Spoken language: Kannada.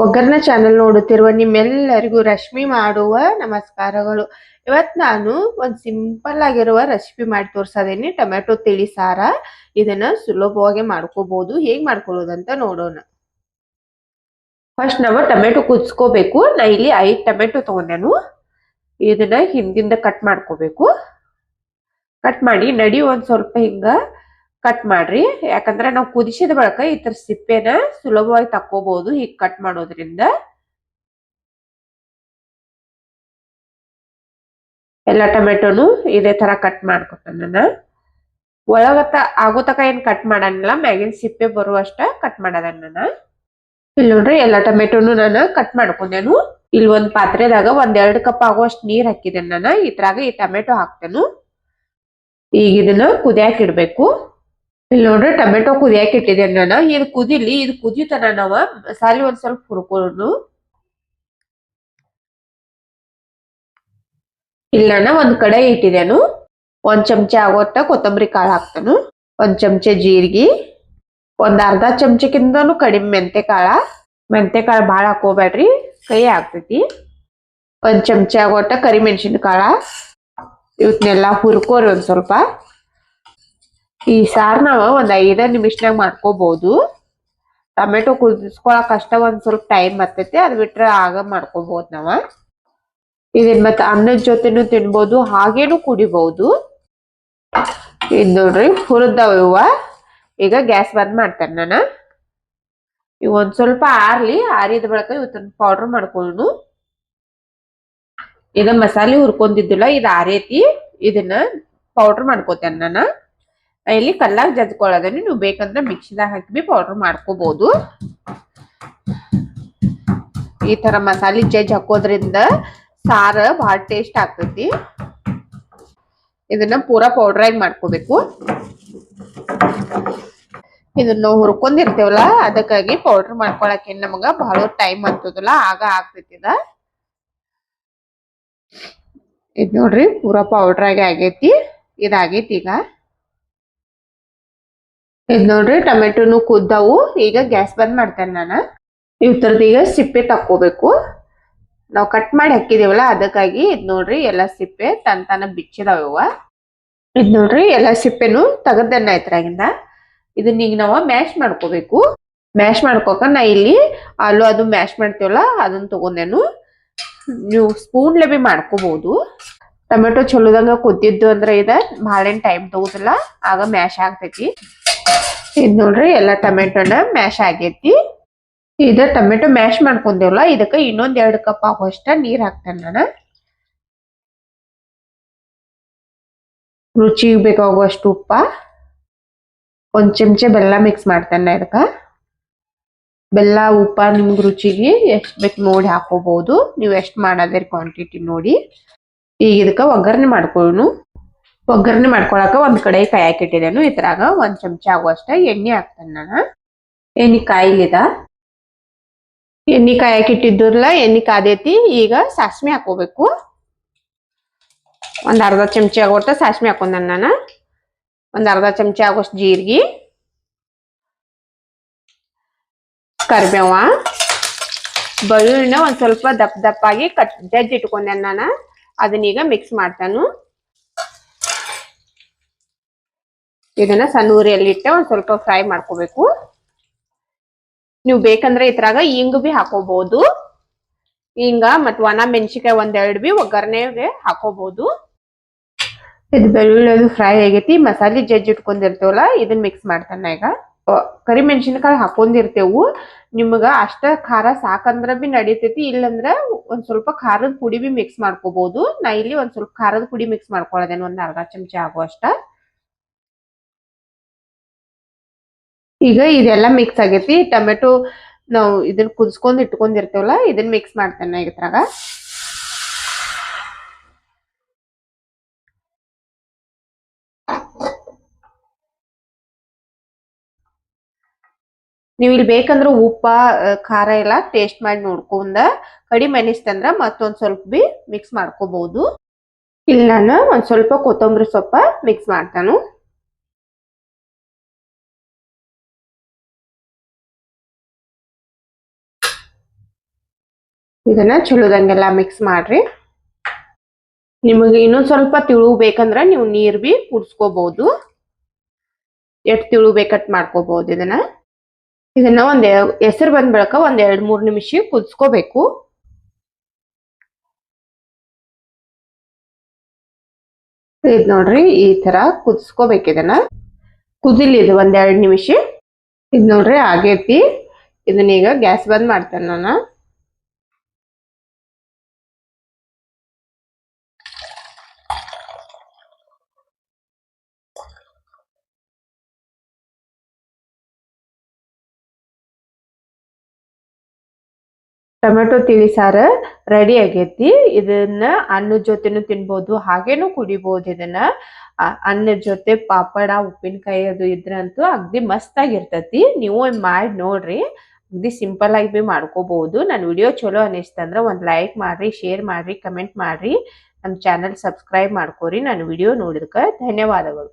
ಒಗ್ಗರ್ನ ಚಾನೆಲ್ ನೋಡುತ್ತಿರುವ ನಿಮ್ಮೆಲ್ಲರಿಗೂ ರಶ್ಮಿ ಮಾಡುವ ನಮಸ್ಕಾರಗಳು. ಇವತ್ ನಾನು ಒಂದು ಸಿಂಪಲ್ ಆಗಿರುವ ರೆಸಿಪಿ ಮಾಡಿ ತೋರ್ಸದೇನಿ ಟೊಮೆಟೊ ತಿಳಿ ಸಾರ. ಇದನ್ನ ಸುಲಭವಾಗಿ ಮಾಡ್ಕೋಬಹುದು ಹೇಗ್ ಮಾಡ್ಕೊಳ್ಳೋದಂತ ನೋಡೋಣ. ಫಸ್ಟ್ ನಾವು ಟೊಮೆಟೊ ಕುದಿಸ್ಕೋಬೇಕು. ನಾ ಇಲ್ಲಿ ಐದು ಟೊಮೆಟೊ ತಗೊಂಡೆನು. ಇದನ್ನ ಹಿಂದಿಂದ ಕಟ್ ಮಾಡ್ಕೋಬೇಕು. ಕಟ್ ಮಾಡಿ ನಡಿ ಒಂದ್ ಸ್ವಲ್ಪ ಹಿಂಗ ಕಟ್ ಮಾಡ್ರಿ. ಯಾಕಂದ್ರೆ ನಾವು ಕುದಿಸಿದ ಬಳಿಕ ಈ ತರ ಸಿಪ್ಪೆನ ಸುಲಭವಾಗಿ ತಕ್ಕೋಬಹುದು ಹೀಗ್ ಕಟ್ ಮಾಡೋದ್ರಿಂದ. ಎಲ್ಲ ಟೊಮೆಟೊನು ಇದೇ ತರ ಕಟ್ ಮಾಡ್ಕೊತಾನ ಒಳಗತ್ತ ಆಗೋ ತಕ ಏನ್ ಕಟ್ ಮಾಡಂಗಿಲ್ಲ, ಮ್ಯಾಗಿನ ಸಿಪ್ಪೆ ಬರುವಷ್ಟ ಕಟ್ ಮಾಡದ ನಾನು. ಇಲ್ಲಿ ನೋಡ್ರಿ ಎಲ್ಲ ಟೊಮೆಟೊನು ನಾನು ಕಟ್ ಮಾಡ್ಕೊಂಡೇನು. ಇಲ್ಲಿ ಒಂದ್ ಪಾತ್ರೆದಾಗ ಒಂದ್ ಎರಡು ಕಪ್ ಆಗುವಷ್ಟು ನೀರ್ ಹಾಕಿದೆ ನಾನು. ಇದ್ರಾಗ ಈ ಟೊಮೆಟೊ ಹಾಕ್ತೇನು. ಈಗ ಇದನ್ನ ಕುದಿಯಾಕ ಇಡ್ಬೇಕು. ಇಲ್ಲಿ ನೋಡ್ರಿ ಟೊಮೆಟೊ ಕುದಿಯಾಕ ಇಟ್ಟಿದ್ದೇನೆ ನಾನು ಇದು ಕುದಿಲಿ? ಇದು ಕುದಿತನ ನಾವ. ಮಸಾಲೆ ಒಂದ್ ಸ್ವಲ್ಪ ಹುರ್ಕೊಂಡು ಇಲ್ಲ ನಾನು ಒಂದ್ ಕಡೆ ಇಟ್ಟಿದ್ದೇನು. ಒಂದ್ ಚಮಚ ಆಗೋತ್ತ ಕೊತ್ತಂಬರಿ ಕಾಳು ಹಾಕ್ತಾನು. ಒಂದ್ ಚಮಚ ಜೀರಿಗೆ. ಒಂದ್ ಅರ್ಧ ಚಮಚಕ್ಕಿಂತನೂ ಕಡಿಮೆ ಮೆಂತೆ ಕಾಳ ಮೆಂತೆ ಕಾಳು ಭಾಳ ಹಾಕೋಬೇಡ್ರಿ. ಕೈ ಆಗ್ತೈತಿ. ಒಂದ್ ಚಮಚ ಆಗೋಟ ಕರಿಮೆಣಸಿನ ಕಾಳ ಇವತ್ನೆಲ್ಲ ಹುರ್ಕೋರಿ ಒಂದ್ ಸ್ವಲ್ಪ. ಈ ಸಾರ್ ನಾವು ಒಂದ್ ಐದ ನಿಮಿಷನಾಗ ಮಾಡ್ಕೋಬಹುದು ಟೊಮೆಟೊ ಕುದಿಸ್ಕೊಳಕ್ ಅಷ್ಟ ಒಂದ್ ಸ್ವಲ್ಪ ಟೈಮ್ ಬರ್ತೈತಿ, ಅದ್ ಬಿಟ್ರೆ ಆಗ ಮಾಡ್ಕೋಬಹುದು ನಾವ. ಇದನ್ ಮತ್ತ ಅನ್ನದ ಜೊತೆನು ತಿನ್ಬೋದು, ಹಾಗೇನು ಕುಡಿಬಹುದು ಇದ್ ನೋಡ್ರಿ, ಹುರಿದವ ಇವ. ಈಗ ಗ್ಯಾಸ್ ಬಂದ್ ಮಾಡ್ತೇನೆ ನಾನು. ಇವ್ ಒಂದ್ ಸ್ವಲ್ಪ ಆರ್ಲಿ, ಆರಿದ ಬಳಿಕ ಇವತ್ತನ್ನ ಪೌಡರ್ ಮಾಡ್ಕೊಳ್ಳು ಇದ ಮಸಾಲೆ ಹುರ್ಕೊಂಡಿದ್ದಿಲ್ಲ, ಇದು ಆರೈತಿ. ಇದನ್ನ ಪೌಡರ್ ಮಾಡ್ಕೋತೇನೆ ನಾನು. ಇಲ್ಲಿ ಕಲ್ಲಾಗ ಜಜ್ಕೊಳ್ಳೋದನ್ನ ನೀವು ಬೇಕಂದ್ರೆ ಮಿಕ್ಸಿದಾಗ ಹಾಕಿ ಬಿ ಪೌಡರ್ ಮಾಡ್ಕೋಬಹುದು ಈ ತರ ಮಸಾಲೆ ಜಜ್ ಹಾಕೋದ್ರಿಂದ ಸಾರ ಬಹಳ ಟೇಸ್ಟ್ ಆಗ್ತೈತಿ. ಇದನ್ನ ಪೂರ ಪೌಡರ್ ಆಗಿ ಮಾಡ್ಕೋಬೇಕು. ಇದನ್ನ ಹುರ್ಕೊಂಡಿರ್ತೇವಲ್ಲ, ಅದಕ್ಕಾಗಿ ಪೌಡರ್ ಮಾಡ್ಕೊಳಕ್ಕೆ ನಮಗ ಬಹಳ ಟೈಮ್ ಅಂತದಲ್ಲ ಆಗ ಆಗ್ತೈತಿ ಇದ. ನೋಡ್ರಿ, ಪೂರ ಪೌಡರ್ ಆಗಿ ಆಗೈತಿ. ಇದಾಗೈತಿ ಈಗ. ಇದ್ ನೋಡ್ರಿ, ಟೊಮೆಟೊನು ಕುದ್ದವು. ಈಗ ಗ್ಯಾಸ್ ಬಂದ್ ಮಾಡ್ತೇನೆ ನಾನು. ಇವ್ ಈಗ ಸಿಪ್ಪೆ ತಕ್ಕೋಬೇಕು. ನಾವು ಕಟ್ ಮಾಡಿ ಹಾಕಿದೇವಲ್ಲ, ಅದಕ್ಕಾಗಿ ಇದ್ ನೋಡ್ರಿ, ಎಲ್ಲ ಸಿಪ್ಪೆ ತನ್ ತನ ಬಿಚ್ಚಿದಾವ ಇವ. ಇದ್ ನೋಡ್ರಿ, ಎಲ್ಲ ಸಿಪ್ಪೆನು ತೆಗದನ್ನ ಇದ್ರಾಗಿಂದ. ಇದನ್ನ ಈಗ ನಾವು ಮ್ಯಾಶ್ ಮಾಡ್ಕೋಬೇಕು. ಮ್ಯಾಶ್ ಮಾಡ್ಕೋಕ ನಾ ಇಲ್ಲಿ ಆಲೂ ಅದು ಮ್ಯಾಶ್ ಮಾಡ್ತೀವಲ್ಲ ಅದನ್ನ ತಗೊಂಡೇನು. ನೀವು ಸ್ಪೂನ್ ಬಿ ಮಾಡ್ಕೋಬಹುದು ಟೊಮೆಟೊ ಚಲೋದಂಗ ಕುದ್ದಿದ್ದು ಅಂದ್ರೆ ಇದ ಭಾಳೇನ್ ಟೈಮ್ ತಗೋದಿಲ್ಲ, ಆಗ ಮ್ಯಾಶ್ ಆಗ್ತೈತಿ. ಇದ್ ನೋಡ್ರಿ ಎಲ್ಲ ಟೊಮೆಟೊನ ಮ್ಯಾಶ್ ಆಗೈತಿ. ಇದ ಟೊಮೆಟೊ ಮ್ಯಾಶ್ ಮಾಡ್ಕೊಂಡೇವಲ್ಲ, ಇದಕ್ಕ ಇನ್ನೊಂದ್ ಎರಡು ಕಪ್ ಆಗುವಷ್ಟ ನೀರ್ ಹಾಕ್ತೇನೆ ನಾನು. ರುಚಿ ಬೇಕಾಗುವಷ್ಟು ಉಪ್ಪ, ಒಂದ್ ಚಮಚ ಬೆಲ್ಲ ಮಿಕ್ಸ್ ಮಾಡ್ತೇನೆ ಇದಕ್ಕ. ಬೆಲ್ಲ, ಉಪ್ಪ ನಿಮ್ಗೆ ರುಚಿಗೆ ಎಷ್ಟು ಬೇಕು ನೋಡಿ ಹಾಕೋಬಹುದು ನೀವು ಎಷ್ಟು ಮಾಡೋದಿರಿ ಕ್ವಾಂಟಿಟಿ ನೋಡಿ. ಈಗ ಇದಕ್ಕ ಒಗ್ಗರಣೆ ಮಾಡ್ಕೊಳ್ಳು ಒಗ್ಗರಣೆ ಮಾಡ್ಕೊಳಕ ಒಂದ್ ಕಡೆ ಕಾಯಕ್ ಹಾಕಿಟ್ಟಿದ್ದೇನು ಇದ್ರಾಗ ಒಂದ್ ಚಮಚ ಆಗುವಷ್ಟ ಎಣ್ಣೆ ಹಾಕ್ತೇನೆ ನಾನು. ಎಣ್ಣೆ ಕಾಯಿಲಿದ. ಎಣ್ಣೆ ಕಾಯಿ ಇಟ್ಟಿದ್ರಲ್ಲ ಎಣ್ಣೆ ಕಾದೈತಿ. ಈಗ ಸಾಸ್ಮಿ ಹಾಕೋಬೇಕು ಒಂದ್ ಅರ್ಧ ಚಮಚ ಆಗುವಷ್ಟ ಸಾಸ್ಮಿ ಹಾಕೊಂಡ ನಾನು. ಒಂದ್ ಅರ್ಧ ಚಮಚ ಆಗೋಷ್ಟು ಜೀರಿಗೆ. ಕರಿಬೇವ. ಬಳ್ಳುಳ್ಳಿನ ಒಂದ್ ಸ್ವಲ್ಪ ದಪ್ಪ ದಪ್ಪಾಗಿ ಕಟ್ ಜಜ್ಜಿ ಇಟ್ಕೊಂಡೆ ನಾನು. ಅದನ್ನೀಗ ಮಿಕ್ಸ್ ಮಾಡ್ತಾನು. ಇದನ್ನ ಸಣ್ಣ ಇಟ್ಟೆ ಒಂದ್ ಸ್ವಲ್ಪ ಫ್ರೈ ಮಾಡ್ಕೋಬೇಕು. ನೀವು ಬೇಕಂದ್ರೆ ಇದ್ರಾಗ ಇಂಗು ಬಿ ಹಾಕೋಬಹುದು ಹಿಂಗ ಮತ್ ಒಣ ಮೆಣಸಿಕಾಯಿ ಒಂದೆರಡು ಬಿ ಒಗ್ಗರಣೆಗೆ ಹಾಕೋಬಹುದು ಇದು ಬೆಳ್ಳುಳ್ಳಿ ಫ್ರೈ ಆಗೈತಿ. ಮಸಾಲೆ ಜಜ್ಜಿ ಇಟ್ಕೊಂಡಿರ್ತೇವಲ್ಲ ಇದನ್ನ ಮಿಕ್ಸ್ ಮಾಡ್ತಾನೆ ಈಗ. ಕರಿ ಮೆಣಸಿನಕಾಯಿ ಹಾಕೊಂಡಿರ್ತೇವು. ನಿಮಗ ಅಷ್ಟ ಖಾರ ಸಾಕಂದ್ರ ಬಿ ನಡೀತೈತಿ. ಇಲ್ಲಂದ್ರ ಒಂದ್ ಸ್ವಲ್ಪ ಖಾರದ ಪುಡಿ ಬಿ ಮಿಕ್ಸ್ ಮಾಡ್ಕೋಬಹುದು ನಾ ಇಲ್ಲಿ ಒಂದ್ ಸ್ವಲ್ಪ ಖಾರದ ಪುಡಿ ಮಿಕ್ಸ್ ಮಾಡ್ಕೊಳ್ಳೋದೇನು ಒಂದ್ ಅರ್ಧ ಚಮಚ ಆಗುವಷ್ಟ ಈಗ ಇದೆಲ್ಲ ಮಿಕ್ಸ್ ಆಗೈತಿ. ಟೊಮೆಟೊ ನಾವು ಇದನ್ನ ಕುದಿಸ್ಕೊಂಡು ಇಟ್ಕೊಂಡಿರ್ತೇವಲ್ಲ ಇದನ್ನ ಮಿಕ್ಸ್ ಮಾಡ್ತೇನೆ ಇದ್ರಾಗ. ನೀವು ಇಲ್ಲಿ ಬೇಕಂದ್ರೆ ಉಪ್ಪ ಖಾರ ಎಲ್ಲ ಟೇಸ್ಟ್ ಮಾಡಿ ನೋಡ್ಕೊಂಡ ಕಡಿಮೆ ಅನಿಸ್ತಂದ್ರ ಮತ್ತೊಂದು ಸ್ವಲ್ಪ ಬಿ ಮಿಕ್ಸ್ ಮಾಡ್ಕೋಬಹುದು ಇಲ್ಲಿ ನಾನು ಒಂದು ಸ್ವಲ್ಪ ಕೊತ್ತಂಬರಿ ಸೊಪ್ಪ ಮಿಕ್ಸ್ ಮಾಡ್ತಾನು. ಇದನ್ನ ಚಲೋದಂಗೆಲ್ಲ ಮಿಕ್ಸ್ ಮಾಡ್ರಿ. ನಿಮಗೆ ಇನ್ನೊಂದು ಸ್ವಲ್ಪ ತಿಳು ಬೇಕಂದ್ರ ನೀವು ನೀರ್ ಬಿ ಕುಡ್ಸ್ಕೋಬಹುದು ಎಷ್ಟು ತಿಳು ಬೇಕಟ್ ಮಾಡ್ಕೋಬಹುದು ಇದನ್ನ. ಇದನ್ನ ಒಂದ್ ಹೆಸರು ಬಂದ ಬಳಕ ಒಂದ್ ಎರಡ್ ಮೂರ್ ನಿಮಿಷ ಕುದಿಸ್ಕೋಬೇಕು. ಇದ್ ನೋಡ್ರಿ ಈ ತರ ಕುದಿಸ್ಕೋಬೇಕು ಇದನ್ನ. ಕುದಿಲಿ ಇದು ಒಂದ್ ಎರಡ್ ನಿಮಿಷ. ಇದ್ ನೋಡ್ರಿ ಆಗೇತಿ. ಇದನ್ನ ಈಗ ಗ್ಯಾಸ್ ಬಂದ್ ಮಾಡ್ತೇನೆ ನಾನು. ಟೊಮೆಟೊ ತಿಳಿ ಸಾರು ರೆಡಿ ಆಗೈತಿ. ಇದನ್ನ ಅನ್ನದ ಜೊತೆನು ತಿನ್ಬೋದು, ಹಾಗೇನು ಕುಡಿಬಹುದು ಇದನ್ನ. ಅನ್ನದ ಜೊತೆ ಪಾಪಡ, ಉಪ್ಪಿನಕಾಯಿ ಅದು ಇದ್ರಂತೂ ಅಗ್ದಿ ಮಸ್ತ್ ಆಗಿರ್ತತಿ ನೀವು ಮಾಡಿ ನೋಡ್ರಿ. ಅಗ್ದಿ ಸಿಂಪಲ್ ಆಗಿ ಬಿ ಮಾಡ್ಕೋಬಹುದು ನನ್ನ ವಿಡಿಯೋ ಚಲೋ ಅನಿಸ್ತಂದ್ರ ಒಂದ್ ಲೈಕ್ ಮಾಡ್ರಿ ಶೇರ್ ಮಾಡ್ರಿ ಕಮೆಂಟ್ ಮಾಡ್ರಿ. ನಮ್ಮ ಚಾನಲ್ ಸಬ್ಸ್ಕ್ರೈಬ್ ಮಾಡ್ಕೋರಿ. ನನ್ನ ವಿಡಿಯೋ ನೋಡಿದಕ್ಕೆ ಧನ್ಯವಾದಗಳು.